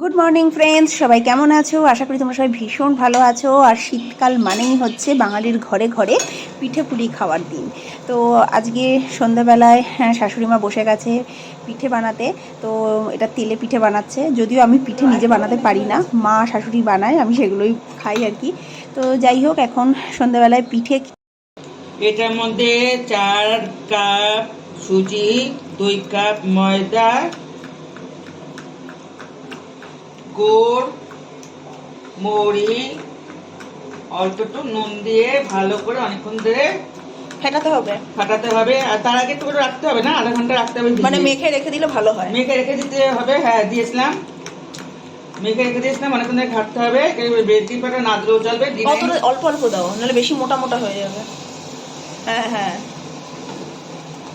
Good morning friends সবাই কেমন আছো? আশা করি তোমরা সবাই ভীষণ ভালো আছো। আর শীতকাল মানেই হচ্ছে বাঙালির ঘরে ঘরে পিঠে পুলি খাওয়ার দিন। তো আজকে সন্ধ্যাবেলায় হ্যাঁ, শাশুড়ি মা বসে গেছে পিঠে বানাতে। তো এটা তেলে পিঠে বানাচ্ছে। যদিও আমি পিঠে নিজে বানাতে পারি না মা শাশুড়ি বানায় আমি সেগুলোই খাই আর কি। তো যাই হোক এখন সন্ধ্যাবেলায় পিঠে এটার মধ্যে চার কাপ সুজি দুই কাপ ময়দা গুড় মৌরি অল্প একটু নুন দিয়ে ভালো করে অনেকক্ষণ ধরে ফেটাতে হবে। ফাটাতে হবে। আর তার আগে একটু রাখতে হবে না? আধা ঘণ্টা রাখতে হবে মানে মেখে রেখে দিলে ভালো হয়। মেখে রেখে দিতে হবে হ্যাঁ দিয়েছিলাম। মেখে রেখে দিয়েছিলাম অনেকক্ষণ ধরে ঘাটতে হবে। পাটা না দিলেও চলবে অল্প অল্প দাও নাহলে বেশি মোটা মোটা হয়ে যাবে। হ্যাঁ হ্যাঁ।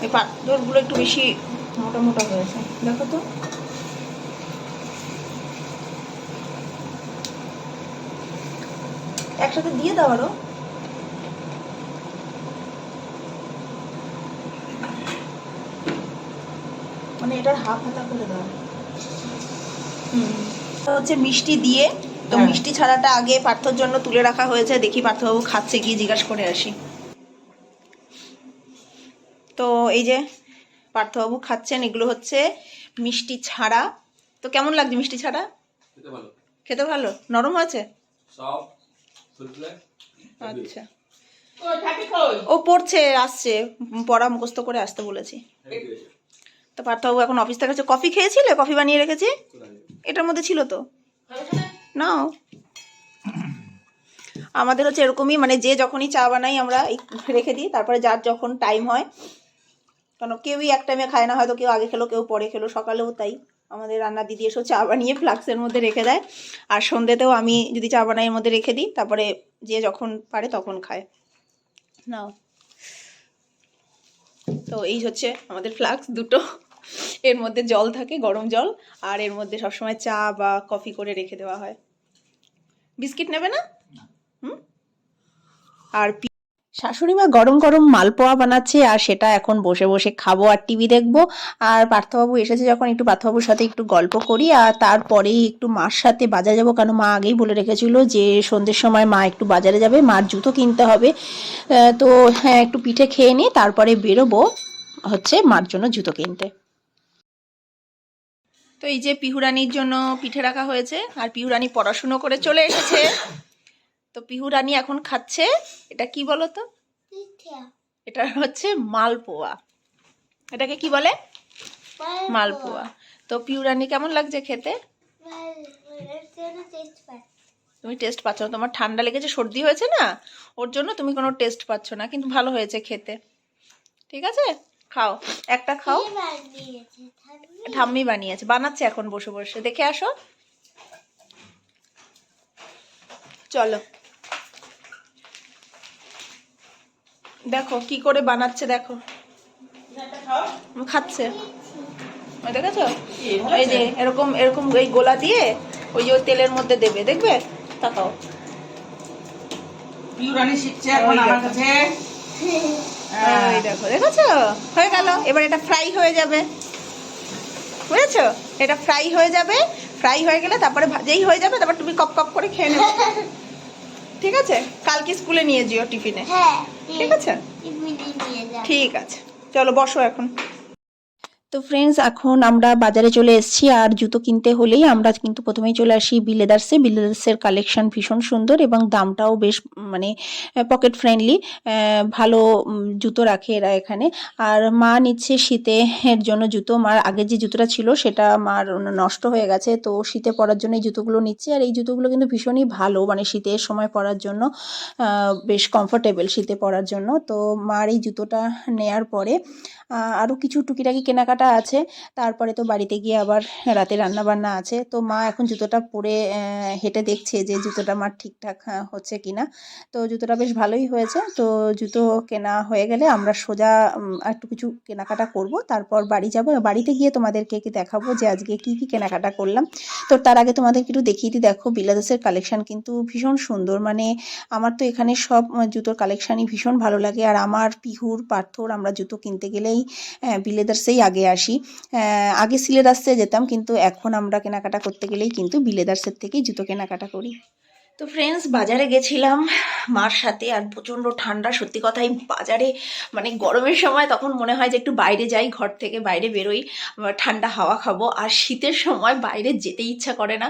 এই পাথরগুলো একটু বেশি মোটা মোটা হয়েছে। দেখো তো। একসাথে দিয়ে দাও আরও। মানে এটার হাফ হাতা করে দাও। হুম। হচ্ছে মিষ্টি দিয়ে তো হ্যাঁ। মিষ্টি ছাড়াটা আগে পার্থর জন্য তুলে রাখা হয়েছে দেখি পার্থবাবু খাচ্ছে গিয়ে জিজ্ঞাসা করে আসি। তো এই যে পার্থবাবু খাচ্ছেন এগুলো হচ্ছে মিষ্টি ছাড়া। তো কেমন লাগছে মিষ্টি ছাড়া? খেতে ভালো? নরম হয়েছে? সব আচ্ছা। কই, থাকি কই? ও পড়ছে আসছে। পড়া মুখস্থ করে আসতে বলেছি। তো পার্থবাবু এখন অফিস থেকে হচ্ছে কফি খেয়েছিলে? কফি বানিয়ে রেখেছি? এটার মধ্যে ছিল তো। নাও। আমাদের হচ্ছে এরকমই মানে যে যখনই চা বানাই আমরা এই রেখে দিই। তারপরে যার যখন টাইম হয় কারণ কেউই এক টাইমে খায় না হয়তো কেউ আগে খেলো কেউ পরে খেলো সকালেও তাই। আমাদের রান্না দিদি এসেও চা বানিয়ে ফ্লাক্সের মধ্যে রেখে দেয়। আর সন্ধ্যেতেও আমি যদি চা বানাই এর মধ্যে রেখে দিই তারপরে যে যখন পারে তখন খায়। নাও। তো এই হচ্ছে আমাদের ফ্লাক্স দুটো। এর মধ্যে জল থাকে গরম জল আর এর মধ্যে সবসময় চা বা কফি করে রেখে দেওয়া হয়। বিস্কিট নেবে না। হুম? আর শাশুড়ি মা গরম গরম মালপোয়া বানাচ্ছে আর সেটা এখন বসে বসে খাব আর টিভি দেখব। আর পার্থবাবু এসেছে যখন একটু পার্থবাবুর সাথে একটু গল্প করি আর তারপরেই একটু মার সাথে বাজারে যাব কারণ মা আগেই বলে রেখেছিল যে সন্ধ্যের সময় মা একটু বাজারে যাবে, মার জুতো কিনতে হবে। তো হ্যাঁ একটু পিঠে খেয়ে নিই তারপরে বেরোবো হচ্ছে মার জন্য জুতো কিনতে। তো এই যে পিহুরানির জন্য পিঠে রাখা হয়েছে আর পিহুরানি পড়াশুনো করে চলে এসেছে। তো পিহুরানি এখন খাচ্ছে এটা কি বলো তো এটা হচ্ছে মালপোয়া। এটাকে কি বলে? মালপোয়া। তো পিহুরানি কেমন লাগছে খেতে? তুমি টেস্ট পাচ্ছ না তোমার ঠান্ডা লেগেছে সর্দি হয়েছে না? ওর জন্য তুমি কোনো টেস্ট পাচ্ছ না কিন্তু ভালো হয়েছে খেতে। ঠিক আছে? খাও। একটা খাও। ঠাম্মি বানিয়েছে বানাচ্ছে এখন বসে বসে। দেখে আসো। চলো। দেখো কি করে বানাচ্ছে দেখো। খাচ্ছে। ওই দেখেছ? এই যে এরকম এরকম এই গোলা দিয়ে ওই যে ওই তেলের মধ্যে দেবে দেখবে? তাকাও। পিউরানি শিখছে এখন আমার দেখো। কাছে। ওই দেখো দেখেছ? হয়ে গেল। এবার এটা ফ্রাই হয়ে যাবে। বুঝেছ? এটা ফ্রাই হয়ে যাবে। ফ্রাই হয়ে গেলে তারপরে যেই হয়ে যাবে তারপর তুমি কপ কপ করে খেয়ে নেবে। ঠিক আছে? কালকে স্কুলে নিয়ে যেও টিফিনে। হ্যাঁ। ঠিক আছে? ঠিক আছে। চলো বসো এখন। তো ফ্রেন্ডস এখন আমরা বাজারে চলে এসেছি। আর জুতো কিনতে হলেই আমরা কিন্তু প্রথমেই চলে আসি বিলেদার্সে বিলেদার্সের কালেকশন ভীষণ সুন্দর এবং দামটাও বেশ মানে পকেট ফ্রেন্ডলি ভালো জুতো রাখে এরা এখানে। আর মা নিচ্ছে শীতে এর জন্য জুতো। মার আগে যে জুতোটা ছিল সেটা মার নষ্ট হয়ে গেছে। তো শীতে পরার জন্য এই জুতোগুলো নিচ্ছে। আর এই জুতোগুলো কিন্তু ভীষণই ভালো মানে শীতের সময় পরার জন্য বেশ কমফোর্টেবল শীতে পরার জন্য। তো মার এই জুতোটা নেয়ার পরে আরও কিছু টুকিটাকি কেনাকাটা আছে। তারপরে তো বাড়িতে গিয়ে আবার রাতে রান্না বান্না আছে। তো মা এখন জুতোটা পরে হেঁটে দেখছে যে জুতোটা মার ঠিকঠাক হচ্ছে কিনা। তো জুতোটা বেশ ভালোই হয়েছে। তো জুতো কেনা হয়ে গেলে আমরা সোজা একটু কিছু কেনাকাটা করব। তারপর বাড়ি যাব। বাড়িতে গিয়ে তোমাদেরকে কি দেখাবো যে আজকে কি কি কেনাকাটা করলাম। তো তার আগে তোমাদেরকে একটু দেখিয়ে দিই। দেখো বিলাদাসের কালেকশন কিন্তু ভীষণ সুন্দর। মানে আমার তো এখানে সব জুতোর কালেকশানই ভীষণ ভালো লাগে। আর আমার পিহুর, পার্থর আমরা জুতো কিনতে গেলেই বিলেদার্সেই আগে আসি। আগে সিলেদার্সে যেতাম, কিন্তু এখন আমরা কেনাকাটা করতে গেলেই কিন্তু বিলেদার্সের থেকেই জুতো কেনাকাটা করি। তো ফ্রেন্ডস বাজারে গেছিলাম, মার সাথে, আর প্রচণ্ড ঠান্ডা, সত্যি কথাই বাজারে মানে গরমের সময় তখন মনে হয় যে একটু বাইরে যাই, ঘর থেকে বাইরে বেরোই ঠান্ডা হাওয়া খাব, আর শীতের সময় বাইরে যেতে ইচ্ছা করে না।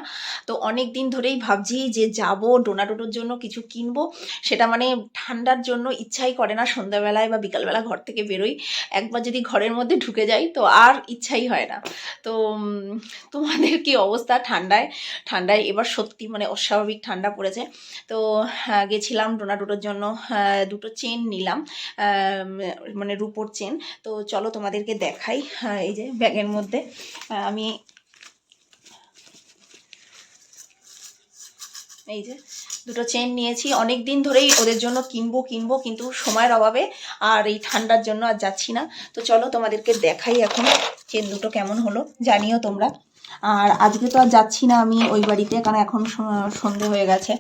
তো অনেক দিন ধরেই ভাবছি যে যাব ডোনাডোটোর জন্য কিছু কিনবো, সেটা মানে ঠান্ডার জন্য ইচ্ছাই করে না, সন্ধ্যাবেলায় বা বিকালবেলা ঘর থেকে বেরোই, একবার যদি ঘরের মধ্যে ঢুকে যাই, তো আর ইচ্ছাই হয় না। তো তোমাদের কি অবস্থা ঠান্ডায়? ঠান্ডায় এবার সত্যি মানে অস্বাভাবিক ঠান্ডা পড়েছে। তো গেছিলাম ডোনাডোটোর জন্য আহ, দুটো চেন নিলাম মানে রুপোর চেন। তো চলো তোমাদেরকে দেখাই এই যে ব্যাগের মধ্যে আমি এই যে দুটো চেন নিয়েছি। অনেক দিন ধরেই ওদের জন্য কিনবো কিনবো কিন্তু সময়ের অভাবে আর এই ঠান্ডার জন্য আর যাচ্ছি না। তো চলো তোমাদেরকে দেখাই এখন চেন দুটো কেমন হলো জানিও তোমরা। আর আজকে তো আর যাচ্ছি না আমি ওই বাড়িতে, কারণ এখন সন্ধে হয়ে গেছে।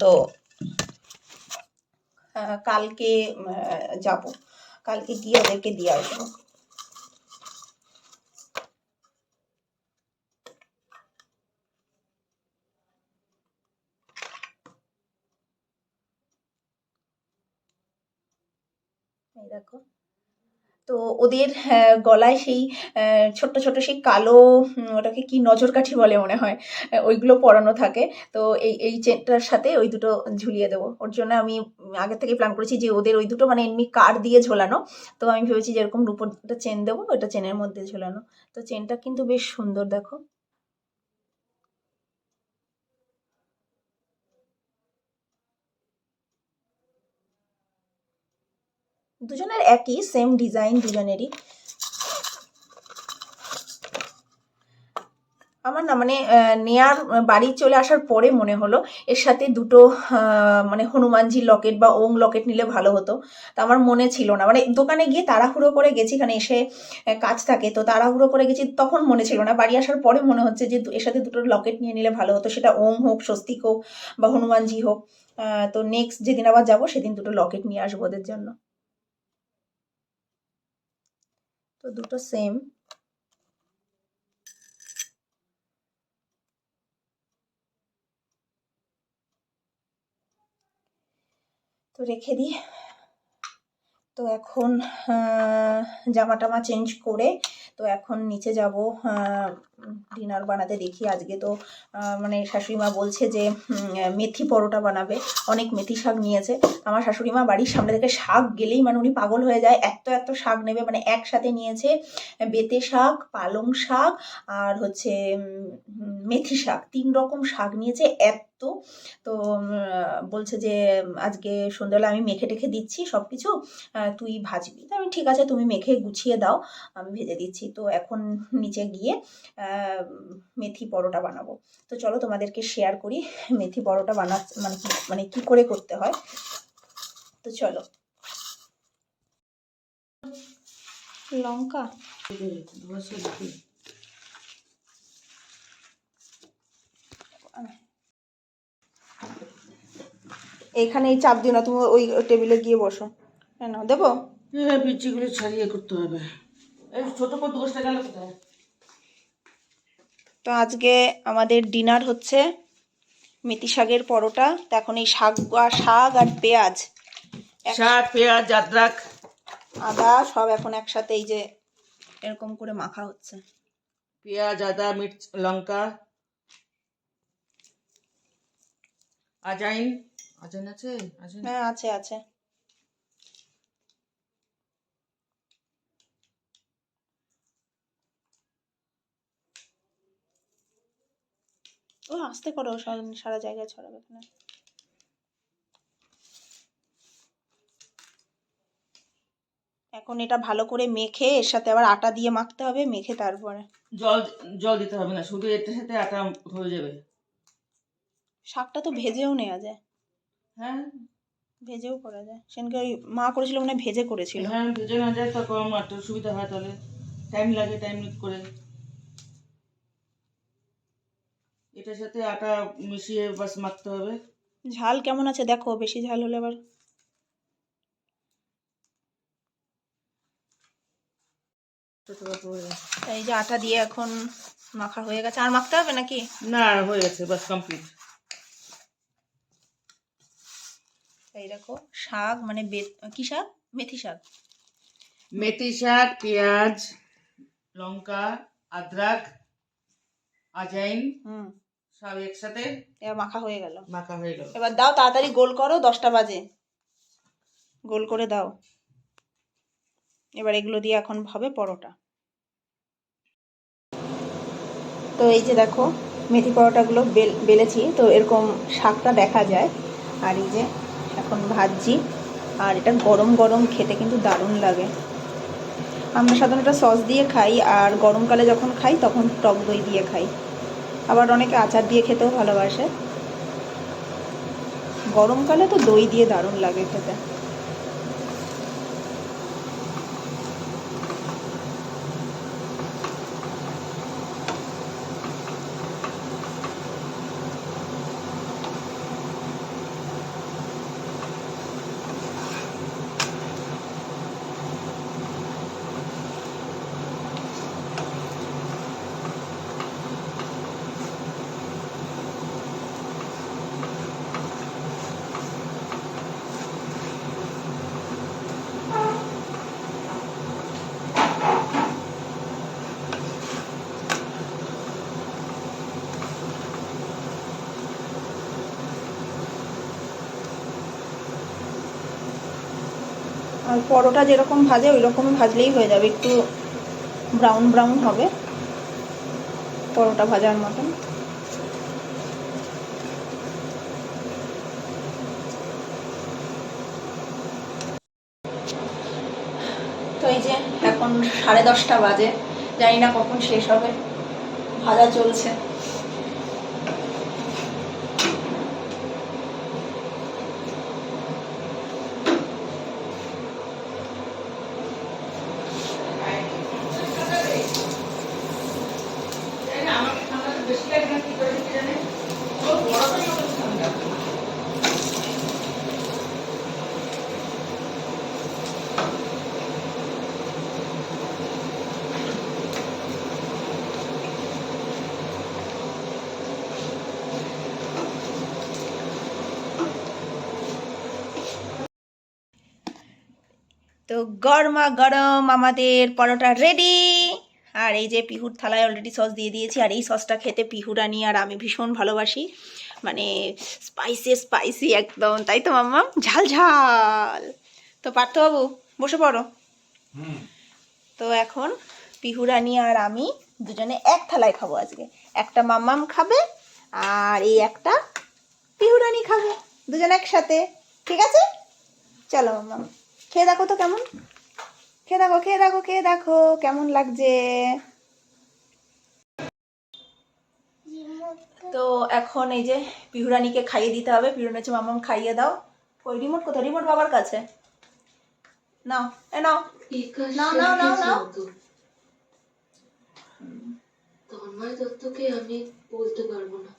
তো কালকে যাব। কালকে গিয়ে ওদেরকে দিয়ে আসব। দেখো। তো ওদের আহ, গলায় সেই ছোট্ট ছোট্ট ছোট সেই কালো ওটাকে কি নজরকাঠি বলে মনে হয় ওইগুলো পরানো থাকে। তো এই এই চেনটার সাথে ওই দুটো ঝুলিয়ে দেবো। ওর জন্য আমি আগে থেকে প্ল্যান করেছি যে ওদের ওই দুটো মানে এমনি কার দিয়ে ঝোলানো। তো আমি ভেবেছি যেরকম রুপোর রূপোর একটা চেন দেবো ওইটা চেনের মধ্যে ঝোলানো। তো চেনটা কিন্তু বেশ সুন্দর দেখো। দুজনের একই সেম ডিজাইন দুজনেরই। আমার না মানে নেয়ার বাড়ি চলে আসার পরে মনে হলো, এর সাথে দুটো মানে হনুমানজির লকেট বা ওং লকেট নিলে ভালো হতো। তা আমার মনে ছিল না। মানে দোকানে গিয়ে তাড়াহুড়ো করে গেছি এখানে এসে কাজ থাকে, তো তাড়াহুড়ো করে গেছি, তখন মনে ছিল না। বাড়ি আসার পরে মনে হচ্ছে যে এর সাথে দুটো লকেট নিয়ে নিলে ভালো হতো। সেটা ওং হোক, স্বস্তিক হোক বা হনুমানজি হোক তো নেক্সট যেদিন আবার যাব, সেদিন দুটো লকেট নিয়ে আসব ওদের জন্য। তো দুটো সেম তো রেখে দিই। তো এখন জামা টামা চেঞ্জ করে, তো এখন নিচে যাব ডিনার বানাতে দেখি। আজকে তো মানে শাশুড়ি মা বলছে যে মেথি পরোটা বানাবে। অনেক মেথি শাক নিয়েছে। আমার শাশুড়ি মা বাড়ির সামনে থেকে শাক গেলেই মানে উনি পাগল হয়ে যায়। এত এত শাক নেবে। মানে একসাথে নিয়েছে বেতে শাক পালং শাক আর হচ্ছে মেথি শাক। তিন রকম শাক নিয়েছে এত। তো উম, বলছে যে আজকে সন্ধ্যাবেলা আমি মেখে টেখে দিচ্ছি সব কিছু তুই ভাজবি। তো আমি ঠিক আছে তুমি মেখে গুছিয়ে দাও। আমি ভেজে দিচ্ছি। তো এখন নিচে গিয়ে মেথি পরোটা বানাবো। তো চলো তোমাদেরকে শেয়ার করি মেথি পরোটা বানা মানে মানে কি করে করতে হয়। তো চলো। লঙ্কা? এইখানে এই চাপ দিও না, তুমি ওই টেবিলে গিয়ে বসো। কেন? দেবো? হ্যাঁ বিচিগুলো ছাড়িয়ে করতে হবে। এই ছোট দোষটা গেল কোথায়? তো আজকে আমাদের ডিনার হচ্ছে মেথি শাকের পরোটা। তো এখন এই শাক আর শাক আর পেঁয়াজ শাক পেঁয়াজ আদ্রাক। আদা সব এখন একসাথে এই যে এরকম করে মাখা হচ্ছে। পেঁয়াজ আদা মির্চ লঙ্কা। আজাইন? আজাইন আছে? আজাইন? হ্যাঁ আছে আছে। আস্তে করো সারা জায়গায় ছড়াবে এখানে এখন এটা ভালো করে মেখে এর সাথে আবার আটা দিয়ে মাখতে হবে মেখে তারপরে। জল জল দিতে হবে না শুধু এটার সাথে আটা হয়ে যাবে। শাকটা তো ভেজেও নেওয়া যায়। হ্যাঁ। ভেজেও করা যায়। সেনকে ওই মা করেছিল মানে ভেজে করেছিল। হ্যাঁ ভেজে না যায় তো কম একটা সুবিধা হয় তাহলে। টাইম লাগে টাইম করে। এটার সাথে আটা মিশিয়ে বাস মাখতে হবে। ঝাল কেমন আছে? দেখো বেশি ঝাল হলে আবার এই যে আটা দিয়ে এখন মাখা হয়ে গেছে। আর মাখতে হবে নাকি? না হয়ে গেছে বাস কমপ্লিট এই দেখো শাক মানে কি শাক? মেথি শাক। মেথি শাক পেঁয়াজ লঙ্কা আদ্রাক আজাইন হুম। সব একসাথে এবার মাখা হয়ে গেল। মাখা হয়ে গেল। এবার দাও তাড়াতাড়ি গোল করো দশটা বাজে। গোল করে দাও। এবার এগুলো দিয়ে এখন হবে পরোটা। তো এই যে দেখো মেথি পরোটাগুলো বেল বেলেছি। তো এরকম শাকটা দেখা যায়। আর এই যে এখন ভাজছি। আর এটা গরম গরম খেতে কিন্তু দারুণ লাগে। আমরা সাধারণত সস দিয়ে খাই। আর গরমকালে যখন খাই তখন টক দই দিয়ে খাই। আবার অনেকে আচার দিয়ে খেতেও ভালোবাসে। গরমকালে তো দই দিয়ে দারুণ লাগে খেতে। পরোটা যেরকম ভাজে ওই রকম ভাজলেই হয়ে যাবে। একটু ব্রাউন ব্রাউন হবে পরোটা ভাজার মতন। তো এই যে এখন সাড়ে দশটা বাজে, জানি না কখন শেষ হবে। ভাজা চলছে। তো গরমা গরম আমাদের পরোটা রেডি আর এই যে পিহুর থালায় অলরেডি সস দিয়ে দিয়েছি আর এই সসটা খেতে পিহুরানি আর আমি ভীষণ ভালোবাসি। মানে স্পাইসি স্পাইসি একদম তাই তো মাম্মা? ঝাল ঝাল। তো পার্থবাবু বসে পড়ো। তো এখন পিহুরানি আর আমি দুজনে এক থালায় খাব আজকে। একটা মাম্মাম খাবে আর এই একটা পিহুরানি খাবে। দুজন একসাথে ঠিক আছে? চলো মাম্মাম। খেয়ে দেখো তো কেমন? খেয়ে দেখো খেয়ে দেখো খেয়ে দেখো, কেমন লাগছে? তো এখন এই যে পিহুরানিকে খাইয়ে দিতে হবে। পিহুরানি হচ্ছে মামাম খাইয়ে দাও। ওই রিমোট কোথায়? রিমোট বাবার কাছে। নাও, এ নাও। নাও নাও নাও নাও। তন্ময় দত্তকে আমি বলতে পারব না।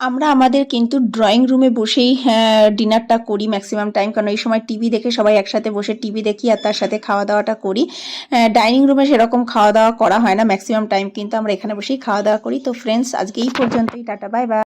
আমরা আমাদের কিন্তু ড্রয়িং রুমে বসেই হ্যাঁ ডিনারটা করি ম্যাক্সিমাম টাইম কারণ এই সময় টিভি দেখে সবাই একসাথে বসে টিভি দেখি আর তার সাথে খাওয়া দাওয়াটা করি ডাইনিং রুমে সেরকম খাওয়া দাওয়া করা হয় না ম্যাক্সিমাম টাইম কিন্তু আমরা এখানে বসেই খাওয়া দাওয়া করি। তো ফ্রেন্ডস আজকে এই পর্যন্তই, টাটা বাই বাই